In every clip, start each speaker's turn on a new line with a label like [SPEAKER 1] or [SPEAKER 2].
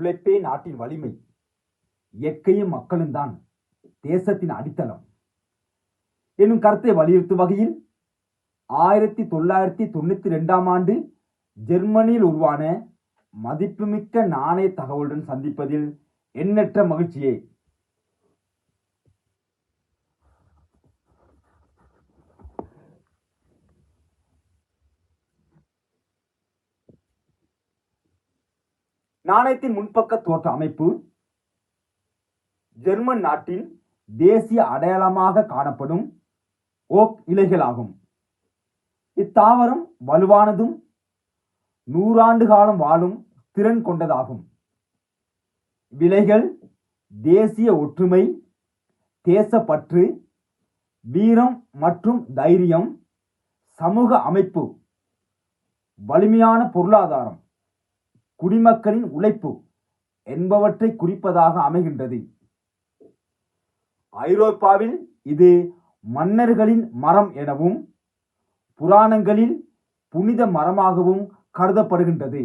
[SPEAKER 1] உழைப்பே நாட்டின் வலிமை. இயற்கையும் மக்களும் தான் தேசத்தின் அடித்தளம். எனும் கருத்தை வலியுறுத்தும் வகையில் ஆயிரத்தி தொள்ளாயிரத்தி தொண்ணூற்றி ரெண்டாம் ஆண்டு ஜெர்மனியில் உருவான மதிப்புமிக்க நாணய தகவலுடன் சந்திப்பதில் எண்ணற்ற மகிழ்ச்சியே. நாணயத்தின் முன்பக்க தோற்ற அமைப்பு ஜெர்மன் நாட்டின் தேசிய அடையாளமாக காணப்படும் ஓக் இலைகளாகும். இத்தாவரம் வலுவானதும் நூறாண்டு காலம் வாழும் திறன் கொண்டதாகும். விலைகள் தேசிய ஒற்றுமை தேசப்பற்று வீரம் மற்றும் தைரியம் சமூக அமைப்பு வலிமையான பொருளாதாரம். குடிமக்களின் உழைப்பு என்பவற்றை குறிப்பதாக அமைகின்றது. ஐரோப்பாவில் இது மன்னர்களின் மரம் எனவும் புராணங்களில் புனித மரமாகவும் கருதப்படுகின்றது.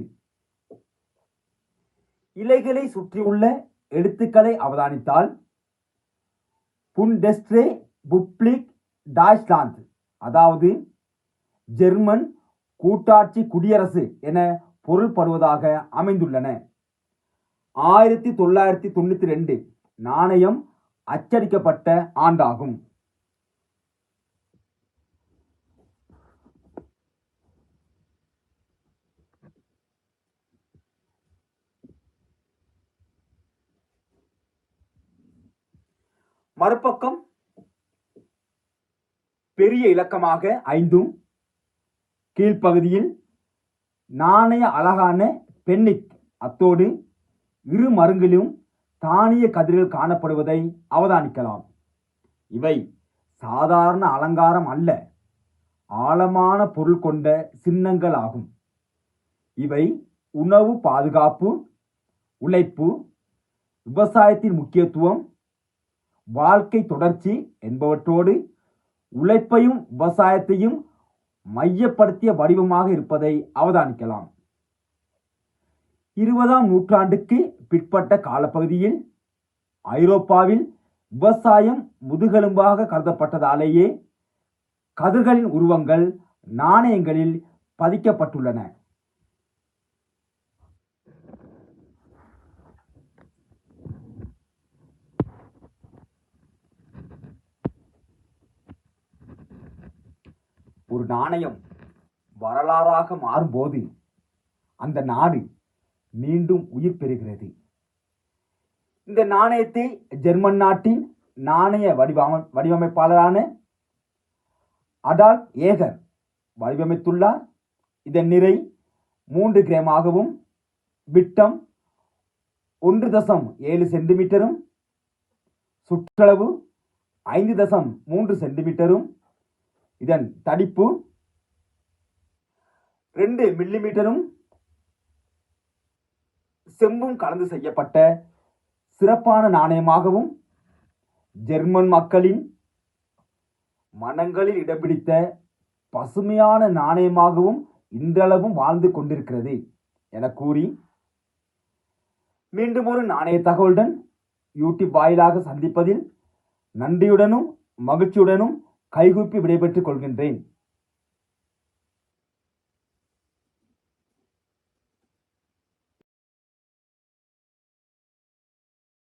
[SPEAKER 1] இலைகளை சுற்றியுள்ள எழுத்துக்களை அவதானித்தால் புண்டெஸ்ட்ரே புப்ளிக் டாய்ச்லாந்து அதாவது ஜெர்மன் கூட்டாட்சி குடியரசு என பொருள்படுவதாக அமைந்துள்ளன. ஆயிரத்தி தொள்ளாயிரத்தி தொண்ணூத்தி ரெண்டு நாணயம் அச்சடிக்கப்பட்ட ஆண்டாகும். மறுபக்கம் பெரிய இலக்கமாக ஐந்தும் கீழ்ப்பகுதியில் நாணய அழகான பெண்ணிக் அத்தோடு இரு மருங்கிலும் தானிய கதிர்கள் காணப்படுவதை அவதானிக்கலாம். இவை சாதாரண அலங்காரம் அல்ல ஆழமான பொருள் கொண்ட சின்னங்கள் ஆகும். இவை உணவு பாதுகாப்பு உழைப்பு விவசாயத்தின் முக்கியத்துவம் வாழ்க்கை தொடர்ச்சி என்பவற்றோடு உழைப்பையும் விவசாயத்தையும் மையப்படுத்திய வடிவமாக இருப்பதை அவதானிக்கலாம். இருபதாம் நூற்றாண்டுக்கு பிற்பட்ட காலப்பகுதியில் ஐரோப்பாவில் விவசாயம் முதுகெலும்பாக கருதப்பட்டதாலேயே கதிர்களின் உருவங்கள் நாணயங்களில் பதிக்கப்பட்டுள்ளன. ஒரு நாணயம் வரலாறாக மாறும்போது அந்த நாடு மீண்டும் உயிர் பெறுகிறது. இந்த நாணயத்தை ஜெர்மன் நாட்டின் நாணய வடிவமை வடிவமைப்பாளரான அடால் ஏகர் வடிவமைத்துள்ளார். இதன் நிறை மூன்று கிராமாகவும் விட்டம் ஒன்று தசம் ஏழு சென்டிமீட்டரும் சுற்றளவு ஐந்து தசம் மூன்று சென்டிமீட்டரும் இதன் தடிப்பு ரெண்டு மில்லிமீட்டரும் செம்பும் கலந்து செய்யப்பட்ட சிறப்பான நாணயமாகவும் ஜெர்மன் மக்களின் மனங்களில் இடம் பிடித்த பசுமையான நாணயமாகவும் இன்றளவும் வாழ்ந்து கொண்டிருக்கிறது என கூறி மீண்டும் ஒரு நாணய தகவலுடன் யூடியூப் வாயிலாக சந்திப்பதில் நன்றியுடனும் மகிழ்ச்சியுடனும் கைகூப்பி விடைபெற்றுக் கொள்கின்றேன்.